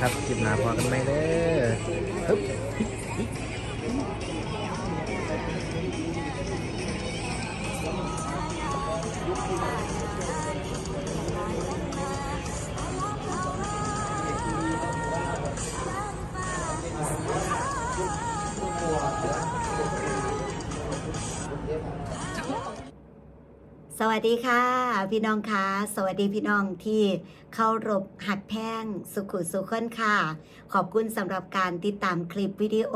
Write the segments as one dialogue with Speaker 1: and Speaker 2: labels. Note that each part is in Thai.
Speaker 1: ครับคลิปหน้าพอกันไหมเด้อฮึบ
Speaker 2: วัสดีค่ะ พี่น้องคะสวัสดีพี่น้องที่เข้ารบหักแพงสุขุสุขคนค่ะ ขอบคุณสำหรับการติดตามคลิปวิดีโอ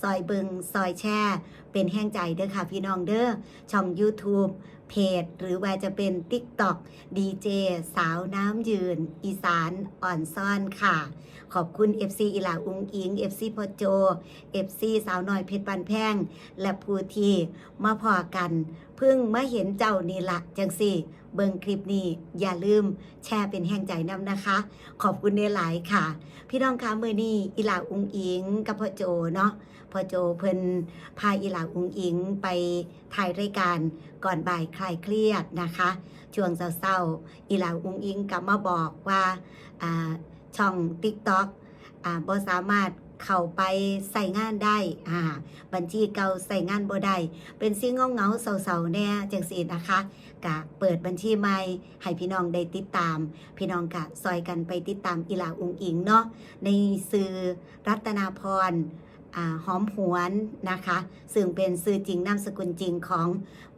Speaker 2: ซอยบึง ซอยแช่ เป็นแห้งใจเด้อค่ะ พี่น้องเด้อช่อง YouTube เพจ หรือว่าจะเป็น TikTok ดีเจสาวน้ำยืน อีสานอ่อนซ่อนค่ะ ขอบคุณ FC อีหลาอุงอิง FC พอโจ FC สาวน้อยเพชรปันแพง และผู้ที่มาพอกัน เพิ่งมาเห็นเจ้านี่ละจังสี่ เบิ่งคลิปนี้อย่าลืมแชร์เป็นแห่งใจนำนะคะ ขอบคุณในหลายค่ะ พี่น้องคะเมื่อนี้อีหลาอุงอิงกับพ่อโจเนาะพ่อโจเพิ่นพาอีหลาอุงอิงไปถ่ายรายการก่อนบ่ายคลายเครียดนะคะ ช่วงเศร้าๆอีหลาอุงอิงกลับมาบอกว่าช่อง TikTok อ่าบ่สามารถ เข้าไปใส่งานได้อ่าบัญชีเก่าใส่งานบ่ได้เป็นสิ่งเงาๆเศร้าๆแน่จังสีนะคะกะเปิดบัญชีใหม่ให้พี่น้องได้ติดตาม พี่น้องกะซอยกันไปติดตามอีหลาอุงอิงเนาะในสื่อรัตนาพร หอมหวนนะคะ ซึ่งเป็นสื่อจริงนามสกุลจริงของ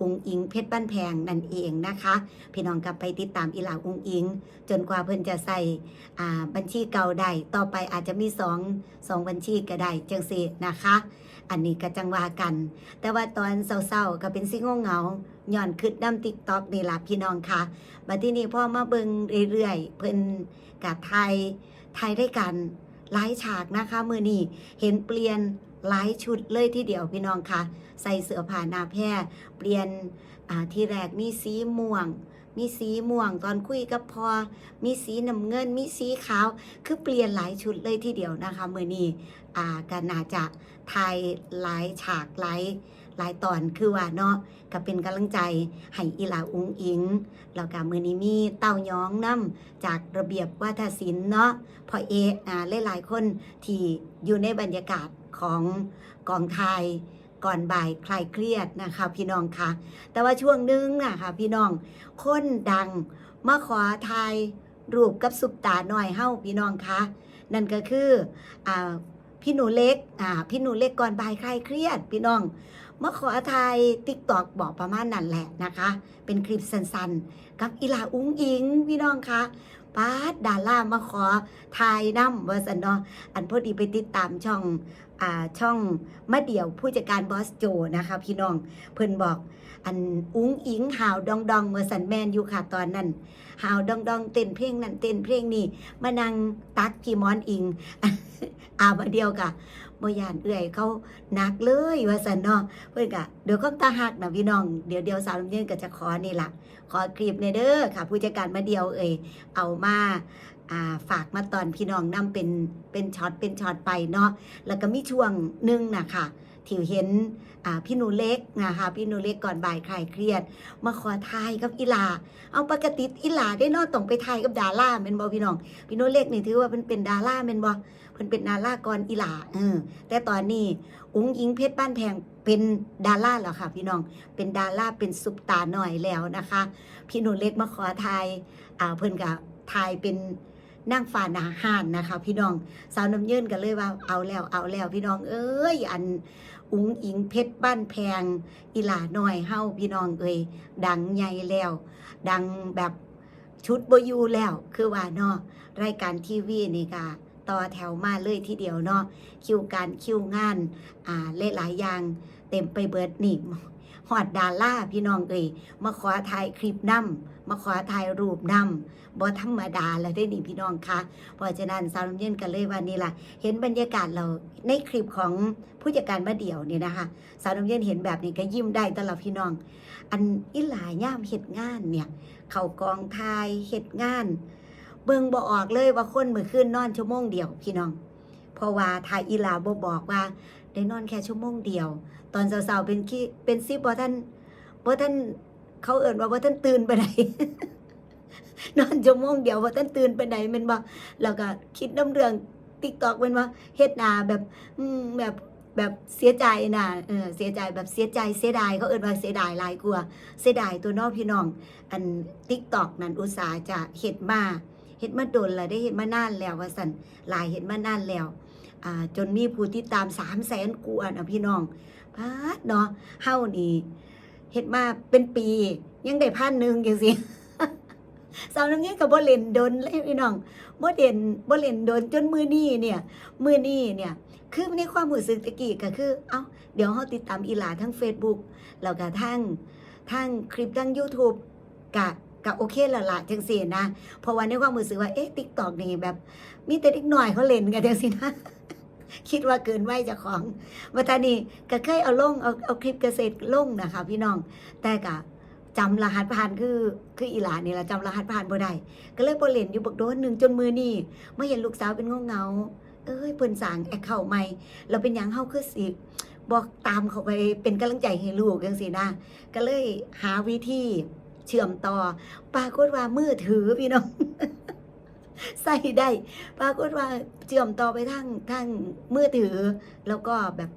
Speaker 2: อุงอิงเพชรบ้านแพงนั่นเองนะคะ พี่น้องกลับไปติดตามอีหลาอุงอิง จนกว่าเพิ่นจะใส่บัญชีเก่าได้ต่อไปอาจจะมีสองสองบัญชีก็ได้จังสีนะคะ อันนี้ก็จังว่ากัน แต่ว่าตอนเศร้าๆก็เป็นสิ่งเงาๆย้อนคืดน้ำติ๊กต็อกนี่ล่ะพี่น้องค่ะบัดที่นี้พ่อมาเบิงเรื่อยๆ เพิ่นกับไทยไทยได้กัน หลายฉากนะคะมือนี้เห็นเปลี่ยนหลายชุดเลยทีเดียวพี่น้องค่ะใส่เสื้อผ้าหนาแพร่เปลี่ยนที่แรกมีสีม่วง มีสีม่วงตอนคุยกับพอมีสีน้ำเงิน มีสีขาว คือเปลี่ยนหลายชุดเลยทีเดียวนะคะมือนี้อ่ก็น่าจะไทยหลายฉากหลาย หลายตอนคือว่าเนาะก็เป็นกำลังใจให้อีหลาอุงอิงแล้วก็มือนี้มีเต้าย้องน้ำจากระเบียบวัฒศิลป์เนาะพอเออ่าหลายๆคนที่อยู่ในบรรยากาศของกองไทยก่อนบ่ายคลายเครียดนะคะพี่น้องคะแต่ว่าช่วงนึงนะคะพี่น้องคนดังมาขอทายรูปกับสุปตาหน่อยเฮ้าพี่น้องคะนั่นก็คืออ่า พี่หนูเล็กอ่าพี่หนูเล็กก่อนบายคลายเครียด พี่น้องเมื่อขอทายติ๊กตอกบอกประมาณนั้นแหละนะคะ เป็นคลิปสั้นๆ กับอีหลาอุ้งอิง พี่น้องคะป้าดดาล่ามาขอทายน้ำว่าสันเนาะอันพอดีไปติดตามช่องอ่าช่องมะเดี่ยวผู้จัดการบอสโจนะคะ พี่น้องเพิ่นบอก อันอุ้งอิงหาวดองดองเมื่อสันแมนอยู่ค่ะตอนนั้นหาวดองดองเต้นเพลงนั้นเต้นเพลงนี้มานั่งตักพี่มอนอิง อามเดียวกะบ่ยานเอื่อยเขาหนักเลยว่าสันเนาะเพื่อนกะเดี๋ยวก็ตาหักนะพี่น้องเดี๋ยวเดียวสาวลำเย็นก็จะขอนี่ละขอคลิปในเด้อค่ะ ผู้จัดการมาเดียวเอ่ยเอามาาฝากมาตอนพี่น้องนำเป็นเป็นช็อตเป็นช็อตไปเนาะแล้วก็มีช่วงหนึ่งนะค่ะ ที่เห็นพี่หนูเล็กนะคะพี่หนูเล็กก่อนบ่ายคลายเครียด มาขอทายกับอีลา เอาปกติอีลาได้นอต้องไปทายกับดาราเป็นบอพี่น้อง พี่หนูเล็กนี่ถือว่าเป็นเป็นดาราเป็นบอเพิ่นเป็นดาราก่อนอีลาเออแต่ตอนนี้อุ้งยิงเพชรบ้านแพงเป็นดาราแล้วค่ะ พี่น้องเป็นดาราเป็นซุปตาหน่อยแล้วนะคะ พี่หนูเล็กมาขอทายอ่าเพิ่นกับทายเป็น นั่งฝ่านาห่านนะคะ พี่น้องสาวน้ำเยืนกันเลยว่าเอาแล้วเอาแล้วพี่น้อง เอ้ยอันอุ้งอิงเพชรบ้านแพงอีหลาหน่อยเฮาพี่น้องเอ้ยดังใหญ่แล้ว ดังแบบชุดบยูแล้วคือว่าเนาะรายการทีวีนี่ค่ะต่อแถวมาเลยทีเดียวเนาะคิวการคิวงานอ่าหลายๆอย่างเต็มไปเบิดนี่หอดดาล่าพี่น้องเอ้ยมาขอถ่ายคลิปนำ มาขอถ่ายรูปนำบ่ธรรมดาแล้วได้นี่พี่น้องคะเพราะฉะนั้นสาวน้ำเย็นกันเลยวันนี้ล่ะ เห็นบรรยากาศเราในคลิปของผู้จัดการมาเดี่ยวเนี่ยนะคะสาวน้ำเย็นเห็นแบบนี้ก็ยิ้มได้ตลอดพี่น้อง อันอีหลายย่ามเฮ็ดงานเนี่ยเขากองทายเฮ็ดงาน เบิ่งบ่ออกเลยว่าคนมื้อคืนนอนชั่วโมงเดียวพี่น้อง เพราะว่าทายอีลาบ่บอกว่าได้นอนแค่ชั่วโมงเดียว ตอนเช้าๆเป็นขี้เป็นซิบ่ท่านบ่ท่าน เขาเอิ่นว่าบ่ท่านตื่นไปไหนนอนชั่วโมงเดียวว่าตั้นตื่นไปไหนมันบ่แล้วก็คิดน้ำเรื่องติ๊กตอกเป็นว่าเฮ็ดนาแบบอืมแบบแบบเสียใจนะเออเสียใจแบบเสียใจเสียดายเขาเอิ้นว่าเสียดายหลายกว่าเสียดายตัวนอกพี่น้อง อันติ๊กตอกนั้นอุตสาห์จะเฮ็ดมาเฮ็ดมาโดนแล้วได้เฮ็ดมานานแล้วว่าสั่นลายเฮ็ดมานานแล้วอ่าจนมีผู้ติดตาม3 0 0แสนกว่านะพี่น้องพาดเนาะเฮ้านี่ เฮ็ดมาเป็นปี ยังได้พันหนึงจังซี่สาวน้ำเงี้ยกับบ่เล่นโดนเลยพี่น้องบ่เด่นบ่เล่นโดนจนมือนี้เนี่ย มือนี้เนี่ย คือในความรู้สึกตะกี้ก็คือ เอ้า เดี๋ยวเฮาติดตามอีหลาทั้ง Facebook แล้วก็ทั้งทั้งคลิปทั้ง YouTube กะกะโอเคและละจังซี่นะ เพราะว่าในความรู้สึกว่า เอ๊ะ TikTok นี่แบบ มีแต่เด็กน้อยเขาเล่นกันจังซี่นะ คิดว่าเกินวัยเจ้าของว่าตานี้ก็เคยเอาลงเอาเอาคลิปเกษตรลงนะคะ พี่น้อง แต่กะจำรหัสผ่านคือคืออีหลานนี่ละจำรหัสผ่านบ่ได้ก็เลยบ่เล่นอยู่บักโดนหนึ่งจนมือนี่ไมาเห็นลูกสาวเป็นเงาเงาเอ้ยเพิ่นสางแอคเคาท์ใหม่เราเป็นยังเฮาคือสิบอกตามเขาไปเป็นกำลังใจให้ลูกจังซี่นะก็เลยหาวิธีเชื่อมต่อปรากฏว่ามือถือพี่น้อง ใส่ได้ปรากฏว่าเชื่อมต่อไปทางทางมือถือ แล้วก็แบบ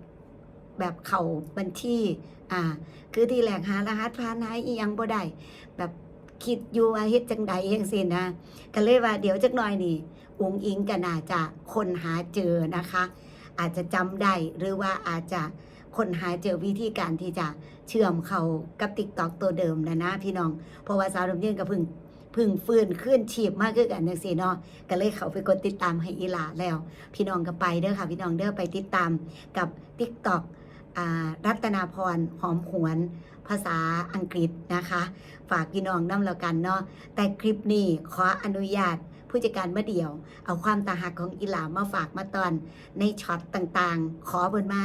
Speaker 2: แบบเข่าบัญชีอ่า คือที่แหลกหารหัสผ่านหายอียังบ่ได้แบบคิดอยู่ว่าเฮ็ดจังใดจังซี่นะก็เลยว่าเดี๋ยวจักหน่อยนี่อุงอิงก็น่าจะคนหาเจอนะคะ อาจจะจำได้หรือว่าอาจจะคนหาเจอวิธีการที่จะเชื่อมเขากับติ๊กตอกตัวเดิมนะนะพี่น้อง เพราะว่าสาวดำเนินก็เพึ่ง พึ่งฟื้นขึ้นชีพมากขึ้นกันจังซี่เนาะก็เลยเขาไปกดติดตามให้อีหลาแล้ว พี่น้องก็ไปเด้อค่ะ พี่น้องเด้อไปติดตามกับติ๊กตอกอ่ารัตนาพรหอมหวน ภาษาอังกฤษนะคะ ฝากพี่น้องน้ำแล้วกันเนาะแต่คลิปนี้ขออนุญาตผู้จัดการมาเดี่ยว เอาความตาหักของอีหลามาฝากมาตอนในช็อตต่างๆ ขอเบิ่นมา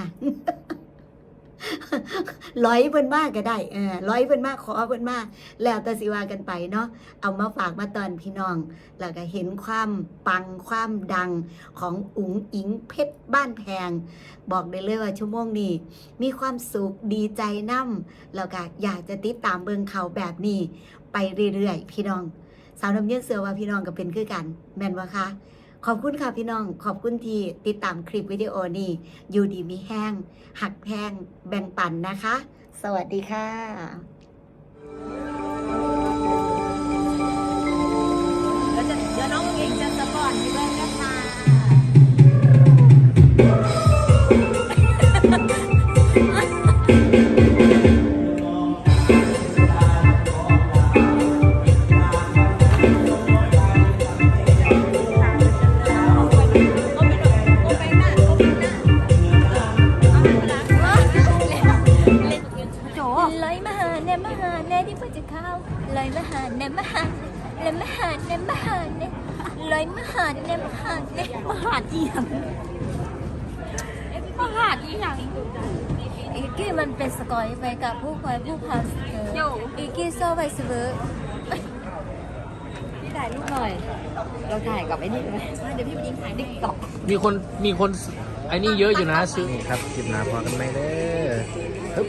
Speaker 2: ร้อยเพิ่นมากก็ได้เออร้อยเพิ่นมากขอเพิ่นมากแล้วแต่สิว่ากันไปเนาะเอามาฝากมาตอนพี่น้อง แล้วก็เห็นความปังความดังของอุ๋งอิงเพชรบ้านแพง บอกได้เลยว่าชั่วโมงนี้มีความสุขดีใจนำแล้วก็อยากจะติดตามเบิงเขาแบบนี้ ไปเรื่อยๆ พี่น้อง สาวน้ำเยื่อเสือว่าพี่น้องก็เป็นคือกัน แม่นวะคะ ขอบคุณค่ะพี่น้อง ขอบคุณที่ติดตามคลิปวิดีโอนี้อยู่ดีมีแห้ง หักแห้งแบ่งปันนะคะ สวัสดีค่ะ
Speaker 3: ลอยมาหาแนมมาหาแนที่เพื่อจะเข้าลอยมาหาแนมมาหาแนมมาหาแนมมาหาแนลอยมาหาแนมมาหาแนมาหาอีหยังมาหาอีหยังอีกี้มันเป็นสกอยไปกับผู้คอยผู้พาสเกอร์อีกี้โซ่ไปสเวอร์
Speaker 4: พี่ถ่ายรูปหน่อย เราถ่ายกับไอ้นี่ไหมเดี๋ยวพี่ไปยิงถ่ายติ๊กต็อก
Speaker 1: มีคนมีคนไอ้นี่เยอะอยู่นะซื้อนี่ครับคลิปหนาพอกันไหมเด้อฮึบ